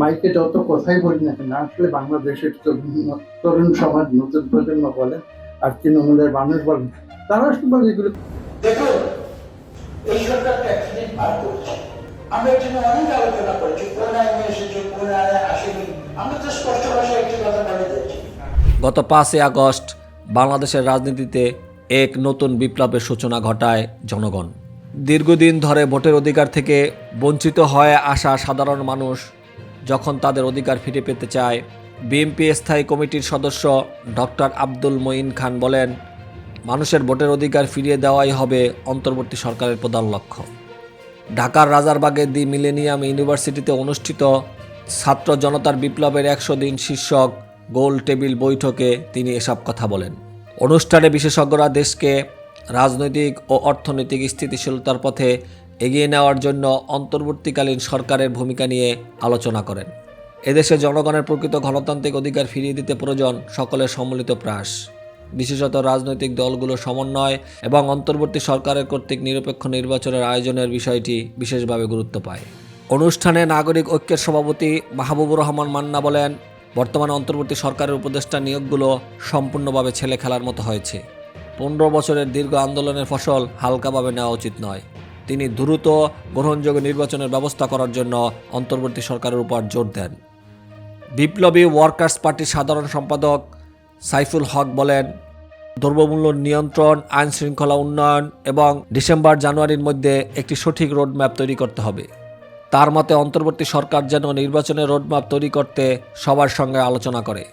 মাইকে যত কথাই বলি না কেন আসলে বাংলাদেশের তরুণ তরুণ সমাজ নতুন প্রজন্ম বলেন আর তৃণমূলের মানুষ বলেন তারা আসলে এগুলো। দেখুন এই একদিন আমরা অনেক আলোচনা করেছি কোন আইনে এসেছে কোন আইনে আসেনি। আমরা তো স্পষ্ট ভাষায় একটি কথা বলে গত পাঁচই আগস্ট বাংলাদেশের রাজনীতিতে এক নতুন বিপ্লবের সূচনা ঘটায় জনগণ। দীর্ঘদিন ধরে ভোটের অধিকার থেকে বঞ্চিত হয়ে আসা সাধারণ মানুষ। যখন তাদের অধিকার ফিরে পেতে চায়, বিএনপি স্থায়ী কমিটির সদস্য ডক্টর আব্দুল মঈন খান বলেন, মানুষের ভোটের অধিকার ফিরিয়ে দেওয়াই হবে অন্তর্বর্তী সরকারের প্রধান লক্ষ্য। ঢাকার রাজারবাগে দি মিলেনিয়াম ইউনিভার্সিটিতে অনুষ্ঠিত ছাত্র জনতার বিপ্লবের একশো দিন শীর্ষক গোল টেবিল বৈঠকে তিনি এসব কথা বলেন। অনুষ্ঠানে বিশেষজ্ঞরা দেশকে রাজনৈতিক ও অর্থনৈতিক স্থিতিশীলতার পথে এগিয়ে নেওয়ার জন্য অন্তর্বর্তীকালীন সরকারের ভূমিকা নিয়ে আলোচনা করেন। এদেশে জনগণের প্রকৃত গণতান্ত্রিক অধিকার ফিরিয়ে দিতে প্রয়োজন সকলের সম্মিলিত প্রয়াস। বিশেষত রাজনৈতিক দলগুলোর সমন্বয় এবং অন্তর্বর্তী সরকারের কর্তৃক নিরপেক্ষ নির্বাচনের আয়োজনের বিষয়টি বিশেষভাবে গুরুত্ব পায়। অনুষ্ঠানে নাগরিক ঐক্যের সভাপতি মাহবুবুর রহমান মান্না বলেন, বর্তমানে অন্তর্বর্তী সরকারের উপদেষ্টা নিয়োগগুলো সম্পূর্ণভাবে ছেলে খেলার মতো হয়েছে। পনেরো বছরের দীর্ঘ আন্দোলনের ফসল হালকাভাবে নেওয়া উচিত নয়। তিনি দ্রুত গ্রহণযোগ্য নির্বাচনের ব্যবস্থা করার জন্য অন্তর্বর্তী সরকারের উপর জোর দেন। বিপ্লবী ওয়ার্কার্স পার্টির সাধারণ সম্পাদক সাইফুল হক বলেন, দ্রব্যমূল্য নিয়ন্ত্রণ, আইন শৃঙ্খলা উন্নয়ন এবং ডিসেম্বর জানুয়ারির মধ্যে একটি সঠিক রোডম্যাপ তৈরি করতে হবে। তার মতে, অন্তর্বর্তী সরকার যেন নির্বাচনের রোডম্যাপ তৈরি করতে সবার সঙ্গে আলোচনা করে।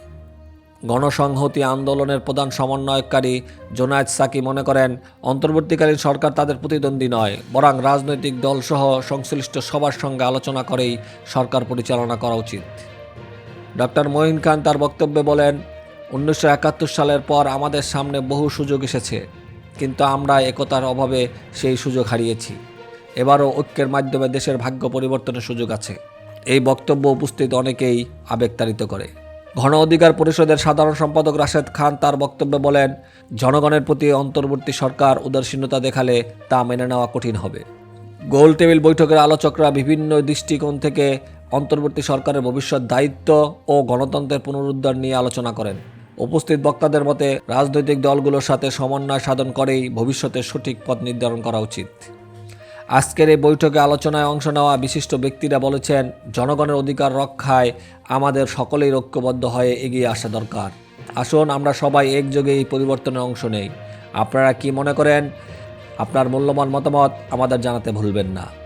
গণসংহতি আন্দোলনের প্রধান সমন্বয়কারী জোনায়েদ সাকি মনে করেন, অন্তর্বর্তীকালীন সরকার তাদের প্রতিদ্বন্দ্বী নয়, বরং রাজনৈতিক দলসহ সংশ্লিষ্ট সবার সঙ্গে আলোচনা করেই সরকার পরিচালনা করা উচিত। ডক্টর মঈন খান তার বক্তব্যে বলেন, উনিশশো একাত্তর সালের পর আমাদের সামনে বহু সুযোগ এসেছে, কিন্তু আমরা একতার অভাবে সেই সুযোগ হারিয়েছি। এবারও ঐক্যের মাধ্যমে দেশের ভাগ্য পরিবর্তনের সুযোগ আছে। এই বক্তব্য উপস্থিত অনেকেই আবেগতাড়িত করে। ঘন অধিকার পরিষদের সাধারণ সম্পাদক রাশেদ খান তার বক্তব্যে বলেন, জনগণের প্রতি অন্তর্বর্তী সরকার উদাসীনতা দেখালে তা মেনে নেওয়া কঠিন হবে। গোল টেবিল বৈঠকের আলোচকরা বিভিন্ন দৃষ্টিকোণ থেকে অন্তর্বর্তী সরকারের ভবিষ্যৎ দায়িত্ব ও গণতন্ত্রের পুনরুদ্ধার নিয়ে আলোচনা করেন। উপস্থিত বক্তাদের মতে, রাজনৈতিক দলগুলোর সাথে সমন্বয় সাধন করেই ভবিষ্যতের সঠিক পথ নির্ধারণ করা উচিত। আজকের এই বৈঠকে আলোচনায় অংশ নেওয়া বিশিষ্ট ব্যক্তিরা বলেছেন, জনগণের অধিকার রক্ষায় আমাদের সকলেই ঐক্যবদ্ধ হয়ে এগিয়ে আসা দরকার। আসুন, আমরা সবাই একযোগে এই পরিবর্তনের অংশ নেই। আপনারা কি মনে করেন? আপনার মূল্যবান মতামত আমাদের জানাতে ভুলবেন না।